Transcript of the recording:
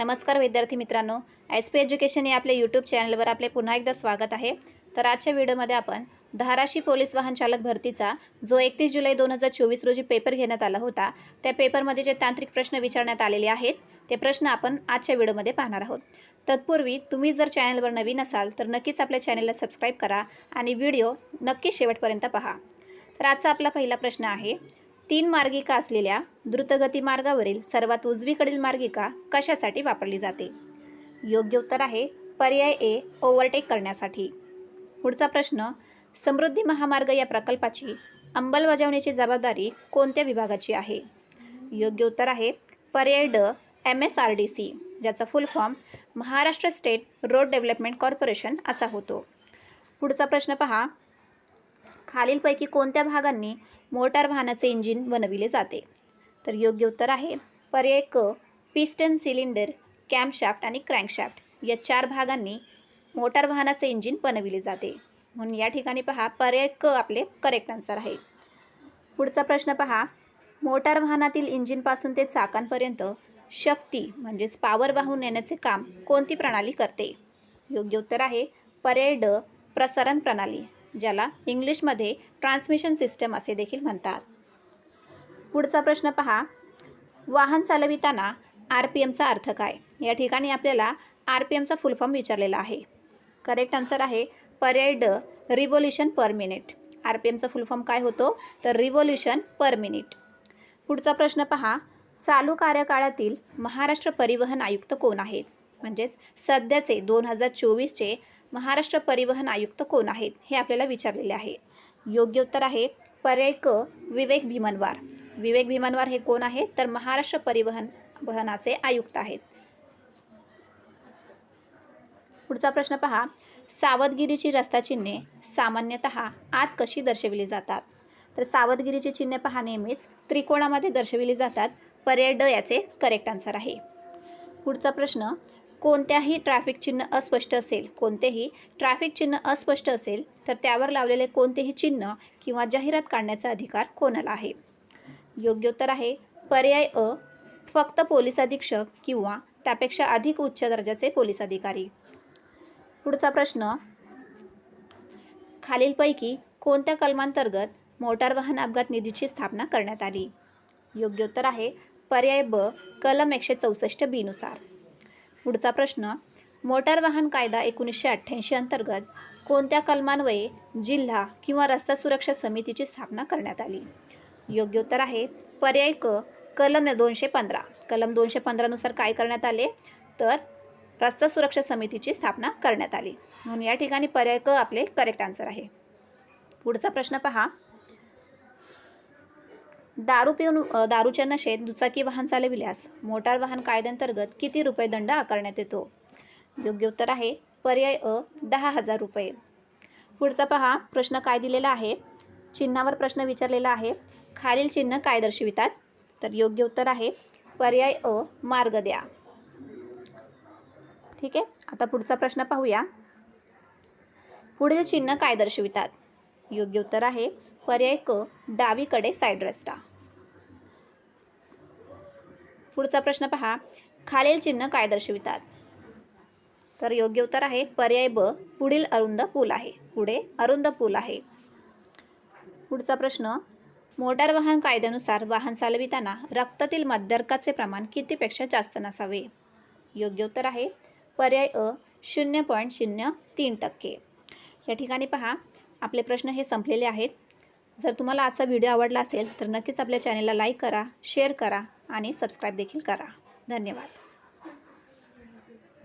नमस्कार विद्यार्थी मित्रांनो. एस पी एज्युकेशन या आपल्या यूट्यूब चॅनलवर आपले पुन्हा एकदा स्वागत आहे. तर आजच्या व्हिडिओमध्ये आपण धाराशी पोलीस वाहन चालक भरतीचा जो एकतीस जुलै दोन हजार चोवीस रोजी पेपर घेण्यात आला होता त्या पेपरमध्ये जे तांत्रिक प्रश्न विचारण्यात आलेले आहेत ते प्रश्न आपण आजच्या व्हिडिओमध्ये पाहणार आहोत. तत्पूर्वी तुम्ही जर चॅनलवर नवीन असाल तर नक्कीच आपल्या चॅनलला सबस्क्राईब करा आणि व्हिडिओ नक्की शेवटपर्यंत पहा. तर आजचा आपला पहिला प्रश्न आहे तीन मार्गिका असलेल्या द्रुतगती मार्गावरील सर्वात उजवीकडील मार्गिका कशासाठी वापरली जाते? योग्य उत्तर आहे पर्याय ए ओव्हरटेक करण्यासाठी. पुढचा प्रश्न समृद्धी महामार्ग या प्रकल्पाची अंमलबजावणीची जबाबदारी कोणत्या विभागाची आहे? योग्य उत्तर आहे पर्याय ड M S R D C ज्याचा full form Maharashtra state road development corporation असा होतो. पुढचा प्रश्न पहा खालीलपैकी कोणत्या भागांनी मोटार वाहनाचे इंजिन बनविले जाते? तर योग्य उत्तर आहे पर्याय क पिस्टन सिलेंडर कॅम्पशाफ्ट आणि क्रँकशाफ्ट या चार भागांनी मोटार वाहनाचे इंजिन बनविले जाते. म्हणून या ठिकाणी पहा पर्याय क आपले करेक्ट आन्सर आहे. पुढचा प्रश्न पहा मोटार वाहनातील इंजिनपासून ते चाकांपर्यंत शक्ती म्हणजेच पावर वाहून नेण्याचे काम कोणती प्रणाली करते? योग्य उत्तर आहे पर्याय ड प्रसारण प्रणाली. ज्याला इंग्लिशमध्ये ट्रान्समिशन सिस्टम असे देखील म्हणतात. पुढचा प्रश्न पहा. वाहन चालविताना आर पी एमचा अर्थ काय? या ठिकाणी आपल्याला आर पी एमचा फुल फॉर्म विचारलेला आहे. करेक्ट आन्सर आहे पर्याय ड revolution per minute. R P एमचा full form काय होतो? तर रिव्होल्युशन पर मिनिट. पुढचा प्रश्न पहा. चालू कार्यकाळातील महाराष्ट्र परिवहन आयुक्त कोण आहेत? म्हणजेच सध्याचे दोन हजार चोवीसचे महाराष्ट्र परिवहन आयुक्त कोण आहेत हे आपल्याला विचारलेले आहे. योग्य उत्तर आहे पर्याय क विवेक भीमनवार. विवेक भीमनवार हे कोण आहेत? तर महाराष्ट्र परिवहन वहनाचे आयुक्त आहेत. पुढचा प्रश्न पहा. सावधगिरीची रस्ता चिन्हे सामान्यतः आत कशी दर्शविली जातात? तर सावधगिरीची चिन्हे पहा नेहमीच. त्रिकोणामध्ये दर्शविली जातात. पर्याय ड याचे करेक्ट आन्सर आहे. पुढचा प्रश्न. कोणत्याही ट्रॅफिक चिन्ह अस्पष्ट असेल कोणतेही ट्रॅफिक चिन्ह अस्पष्ट असेल तर त्यावर लावलेले कोणतेही चिन्ह किंवा जाहिरात काढण्याचा अधिकार कोणाला आहे? योग्य उत्तर आहे पर्याय अ फक्त पोलीस अधीक्षक किंवा त्यापेक्षा अधिक उच्च दर्जाचे पोलीस अधिकारी. पुढचा प्रश्न खालीलपैकी कोणत्या कलमांतर्गत मोटार वाहन अपघात निधीची स्थापना करण्यात आली? योग्य उत्तर आहे पर्याय ब कलम एकशे चौसष्ट बीनुसार पुढचा प्रश्न मोटार वाहन कायदा एकोणीसशे अठ्ठ्याऐंशी अंतर्गत कोणत्या कलमान्वये जिल्हा किंवा रस्ता सुरक्षा समितीची स्थापना करण्यात आली? योग्य उत्तर आहे पर्याय क कलम दोनशे पंधरा. कलम दोनशे पंधरानुसार काय करण्यात आले? तर रस्ता सुरक्षा समितीची स्थापना करण्यात आली. म्हणून या ठिकाणी पर्याय क आपले करेक्ट आन्सर आहे. पुढचा प्रश्न पहा दारू पिऊन दारूच्या नशेत दुचाकी वाहन चालविल्यास मोटार वाहन कायद्यांतर्गत किती रुपये दंड आकारण्यात येतो? योग्य उत्तर आहे पर्याय अ दहा हजार रुपये. पुढचा पहा प्रश्न काय दिलेला आहे? चिन्हावर प्रश्न विचारलेला आहे. खालील चिन्ह काय दर्शवितात? तर योग्य उत्तर आहे पर्याय अ मार्ग द्या. ठीक आहे आता पुढचा प्रश्न पाहूया. पुढील चिन्ह काय दर्शवितात? योग्य उत्तर आहे पर्याय क डावीकडे साईड रस्ता. पुढचा प्रश्न पहा. खालील चिन्ह काय दर्शवितात? तर योग्य उत्तर आहे पर्याय ब पुढील अरुंद पूल आहे. पुढे अरुंद पूल आहे. पुढचा प्रश्न मोटार वाहन कायद्यानुसार वाहन चालविताना रक्तातील मध्यर्काचे प्रमाण कितीपेक्षा जास्त नसावे? योग्य उत्तर आहे पर्याय अ शून्य पॉईंट शून्य तीन टक्के. या ठिकाणी पहा आपले प्रश्न हे संपलेले आहेत. जर तुम्हाला आजचा व्हिडिओ आवडला असेल तर नक्कीच आपल्या चॅनेलला लाईक करा शेअर करा आणि सबस्क्राईब देखील करा. धन्यवाद.